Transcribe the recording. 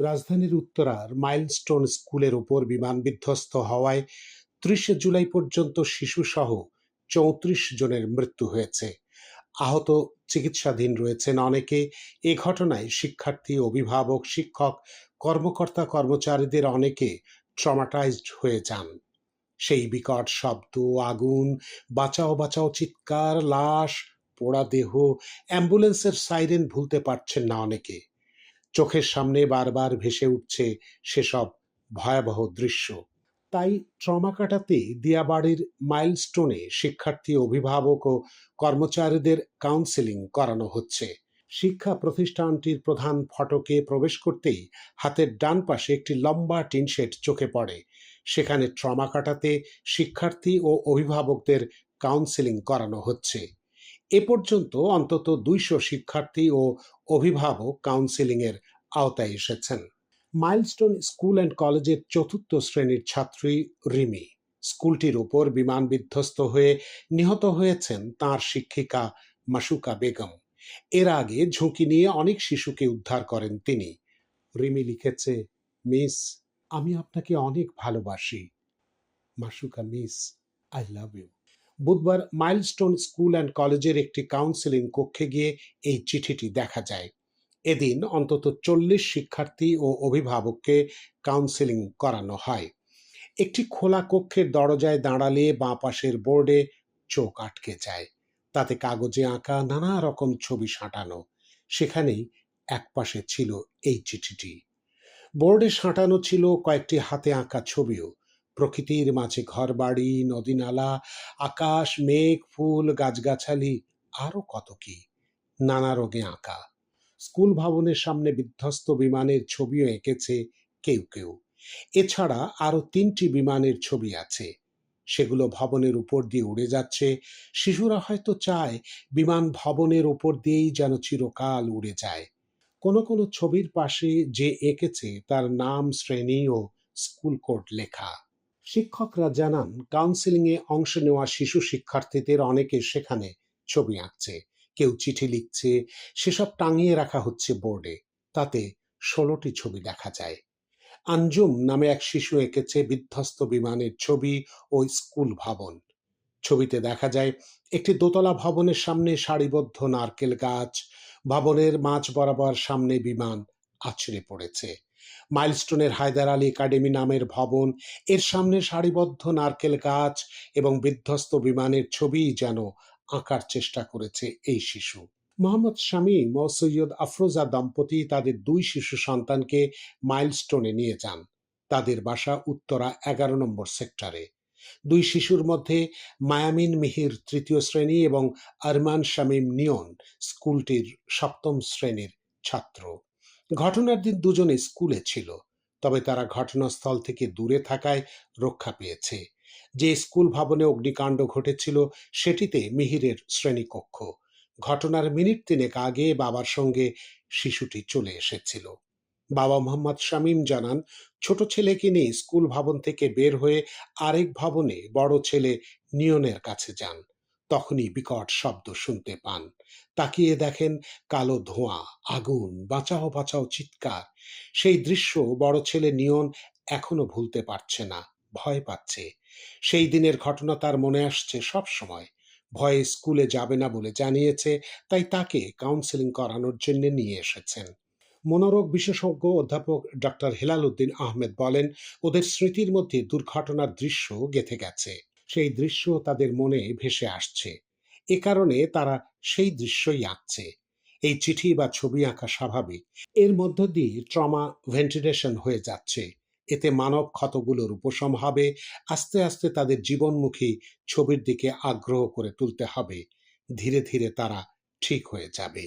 রাজধানীর উত্তরার মাইলস্টোন স্কুলের উপর বিমান বিধ্বস্ত হওয়ায় ত্রিশে জুলাই পর্যন্ত শিশুসহ চৌত্রিশ জনের মৃত্যু হয়েছে। আহত চিকিৎসাধীন রয়েছেন অনেকে। এ ঘটনায় শিক্ষার্থী, অভিভাবক, শিক্ষক, কর্মকর্তা, কর্মচারীদের অনেকে ট্রমাটাইজড হয়ে যান। সেই বিকট শব্দ, আগুন, বাঁচাও বাঁচাও, চিৎকার, লাশ, পোড়া দেহ, অ্যাম্বুলেন্সের সাইরেন ভুলতে পারছেন না অনেকে। চোখের সামনে বারবার ভেসে উঠছে সেসব ভয়াবহ দৃশ্য। তাই ট্রমা কাটাতে দিয়াবাড়ির মাইলস্টোনে শিক্ষার্থী, অভিভাবক ও কর্মচারীদের কাউন্সেলিং করানো হচ্ছে। শিক্ষা প্রতিষ্ঠানটির প্রধান ফটকে প্রবেশ করতেই হাতের ডান পাশে একটি লম্বা টিনশেড চোখে পড়ে। সেখানে ট্রমা কাটাতে শিক্ষার্থী ও অভিভাবকদের কাউন্সেলিং করানো হচ্ছে। এ পর্যন্ত অন্তত দুইশো শিক্ষার্থী ও অভিভাবক কাউন্সেলিংয়ের আওতায় এসেছেন। মাইলস্টোন স্কুল অ্যান্ড কলেজের চতুর্থ শ্রেণির ছাত্রী রিমি। স্কুলটির উপর বিমান বিধ্বস্ত হয়ে নিহত হয়েছেন তার শিক্ষিকা মাসুকা বেগম। এর আগে ঝুঁকি নিয়ে অনেক শিশুকে উদ্ধার করেন তিনি। রিমি লিখেছে, মিস, আমি আপনাকে অনেক ভালোবাসি। মাসুকা, মিস, আই লাভ ইউ। বুধবার মাইলস্টোন স্কুল অ্যান্ড কলেজের একটি কাউন্সেলিং কক্ষে গিয়ে এই চিঠিটি দেখা যায়। এদিন অন্তত চল্লিশ শিক্ষার্থী ও অভিভাবককে কাউন্সেলিং করানো হয়। একটি খোলা কক্ষের দরজায় দাঁড়ালে বাঁ পাশের বোর্ডে চোখ আটকে যায়। তাতে কাগজে আঁকা নানা রকম ছবি সাঁটানো। সেখানেই একপাশে ছিল এই চিঠিটি। বোর্ডে সাঁটানো ছিল কয়েকটি হাতে আঁকা ছবিও। প্রকৃতির মাঝে ঘর ঘরবাড়ি, নদীনালা, আকাশ, মেঘ, ফুল, গাছগাছালি আরও কত কি? নানা রঙে আঁকা। স্কুল ভবনের সামনে বিধ্বস্ত বিমানের ছবিও এঁকেছে কেউ কেউ। এছাড়া আরও তিনটি বিমানের ছবি আছে। সেগুলো ভবনের উপর দিয়ে উড়ে যাচ্ছে। শিশুরা হয়তো চায় বিমান ভবনের উপর দিয়েই যেন চিরকাল উড়ে যায়। কোনো কোনো ছবির পাশে যে এঁকেছে তার নাম, শ্রেণি ও স্কুল কোড লেখা। শিক্ষকরা জানান, কাউন্সেলিংয়ে অংশ নেওয়া শিশু শিক্ষার্থীদের অনেকে সেখানে ছবি আঁকছে, কেউ চিঠি লিখছে, সেসব টাঙিয়ে রাখা হচ্ছে বোর্ডে, তাতে ষোলোটি ছবি দেখা যায়। আঞ্জুম নামে এক শিশু এঁকেছে বিধ্বস্ত বিমানের ছবি ও স্কুল ভবন। ছবিতে দেখা যায়, একটি দোতলা ভবনের সামনে সারিবদ্ধ নারকেল গাছ, ভবনের মাঝ বরাবর সামনে বিমান আছড়ে পড়েছে। মাইলস্টোনের হায়দার আলী একাডেমি নামের ভবন, এর সামনে সারিবদ্ধ নারকেল গাছ এবং বিধ্বস্ত বিমানের ছবি যেন আঁকার চেষ্টা করেছে এই শিশু। মোহাম্মদ শামীম ও সৈয়দ আফরোজা দম্পতি তাদের দুই শিশু সন্তানকে মাইলস্টোনে নিয়ে যান। তাদের বাসা উত্তরা এগারো নম্বর সেক্টরে। দুই শিশুর মধ্যে মায়ামিন মিহির তৃতীয় শ্রেণি এবং আরমান শামীম নিয়ন স্কুলটির সপ্তম শ্রেণির ছাত্র। ঘটনার দিন দুজনে স্কুলে ছিল, তবে তারা ঘটনাস্থল থেকে দূরে থাকায় রক্ষা পেয়েছে। যে স্কুল ভবনে অগ্নিকাণ্ড ঘটেছিল, সেটিতে মিহিরের শ্রেণীকক্ষ। ঘটনার মিনিট তিনেক আগে বাবার সঙ্গে শিশুটি চলে এসেছিল। বাবা মোহাম্মদ শামীম জানান, ছোট ছেলেকে নিয়ে স্কুল ভবন থেকে বের হয়ে আরেক ভবনে বড় ছেলে নিয়নের কাছে যান। তখনই বিকট শব্দ শুনতে পান। তাকিয়ে দেখেন কালো ধোঁয়া, আগুন, বাঁচাও বাঁচাও, চিৎকার। সেই দৃশ্য বড় ছেলে নিয়ন এখনও ভুলতে পারছে না, ভয় পাচ্ছে। সেই দিনের ঘটনা তার মনে আসছে সব সময়। ভয়ে স্কুলে যাবে না বলে জানিয়েছে, তাই তাকে কাউন্সেলিং করানোর জন্য নিয়ে এসেছেন। মনোরোগ বিশেষজ্ঞ অধ্যাপক ডক্টর হেলাল উদ্দিন আহমেদ বলেন, ওদের স্মৃতির মধ্যে দুর্ঘটনার দৃশ্য গেথে গেছে। সেই দৃশ্য তাদের মনে ভেসে আসছে। এ কারণে তারা সেই দৃশ্যই আঁকছে। এই চিঠি বা ছবি আঁকা স্বাভাবিক। এর মধ্য দিয়ে ট্রমা ভেন্টিলেশন হয়ে যাচ্ছে। এতে মানব ক্ষতগুলোর উপশম হবে। আস্তে আস্তে তাদের জীবনমুখী ছবির দিকে আগ্রহ করে তুলতে হবে। ধীরে ধীরে তারা ঠিক হয়ে যাবে।